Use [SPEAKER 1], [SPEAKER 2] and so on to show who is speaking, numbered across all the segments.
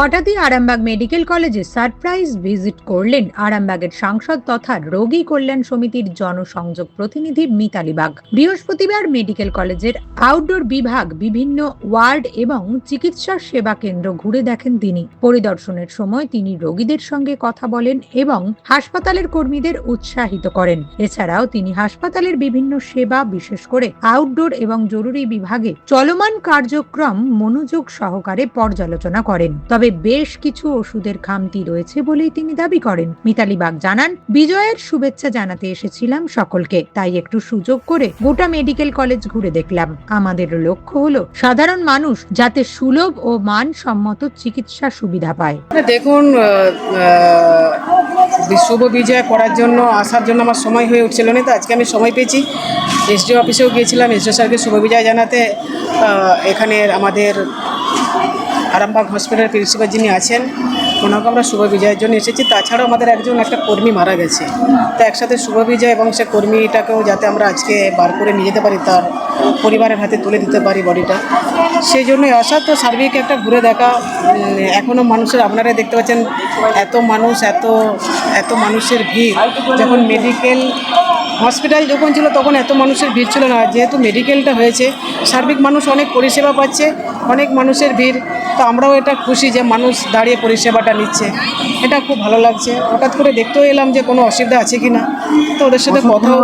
[SPEAKER 1] হঠাৎই আরামবাগ মেডিকেল কলেজে surprise visit করলেন আরামবাগের সাংসদ তথা রোগী কল্যাণ সমিতির জনসংযোগ প্রতিনিধি মিতালি বাগ। বৃহস্পতিবার মেডিকেল কলেজের আউটডোর বিভাগ বিভিন্ন ওয়ার্ড এবং চিকিৎসা সেবা কেন্দ্র ঘুরে দেখেন তিনি। পরিদর্শনের সময় তিনি রোগীদের সঙ্গে কথা বলেন এবং হাসপাতালের কর্মীদের উৎসাহিত করেন। এছাড়াও তিনি হাসপাতালের বিভিন্ন সেবা, বিশেষ করে আউটডোর এবং জরুরি বিভাগে চলমান কার্যক্রম মনোযোগ সহকারে পর্যালোচনা করেন। তবে বেশ কিছু ওষুধের খামতি রয়েছে বলেই তিনি দাবি করেন। মিতালি বাগ জানান বিজয়ের শুভেচ্ছা জানাতে এসেছিলাম সকলকে তাই একটু সুযোগ করে গোটা মেডিকেল কলেজ ঘুরে দেখলাম। আমাদের লক্ষ্য হলো সাধারণ মানুষ যাতে সুলভ ও মানসম্মত চিকিৎসা সুবিধা পায়।
[SPEAKER 2] দেখুন শুভ বিজয় করার জন্য আসার জন্য আমার সময় হয়ে উঠছিল না তো আজকে আমি সময় পেয়েছি। এসডিও অফিসেও গিয়েছিলাম এসডিও স্যারকে শুভ বিজয় জানাতে। আহ, এখানে আমাদের আরামবাগ হসপিটাল প্রিন্সিপাল যিনি আছেন ওনাকে আমরা শুভ বিজয়ের জন্য এসেছি। তাছাড়াও আমাদের একজন একটা কর্মী মারা গেছে। তো একসাথে শুভ বিজয় এবং সে কর্মীটাকেও যাতে আমরা আজকে বার করে নিয়ে যেতে পারি, তার পরিবারের হাতে তুলে দিতে পারি বডিটা। সেই জন্যই আসা তো সার্বিক একটা ঘুরে দেখা। এখনও মানুষের আপনারা দেখতে পাচ্ছেন, এত মানুষ, এত এত মানুষের ভিড়। যখন মেডিকেল হসপিটাল যখন ছিল তখন এত মানুষের ভিড় ছিল না যেহেতু মেডিকেলটা হয়েছে সার্বিক মানুষ অনেক পরিষেবা পাচ্ছে অনেক মানুষের ভিড় তো আমরাও এটা খুশি যে মানুষ দাঁড়িয়ে পরিষেবাটা নিচ্ছে। এটা খুব ভালো লাগছে। হঠাৎ করে দেখতেও এলাম যে কোনো অসুবিধা আছে কি না তো ওদের সাথে কথাও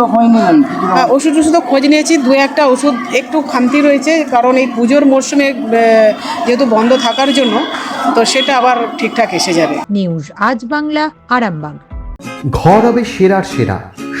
[SPEAKER 2] হ্যাঁ, ওষুধ ওষুধও খোঁজ নিয়েছি। দু একটা ওষুধ একটু খামতি রয়েছে কারণ এই পুজোর মরশুমে যেহেতু বন্ধ থাকার জন্য তো সেটা আবার ঠিকঠাক এসে যাবে।
[SPEAKER 1] নিউজ আজ বাংলা আরামবাগ।
[SPEAKER 3] ঘর হবে সেরার সেরা।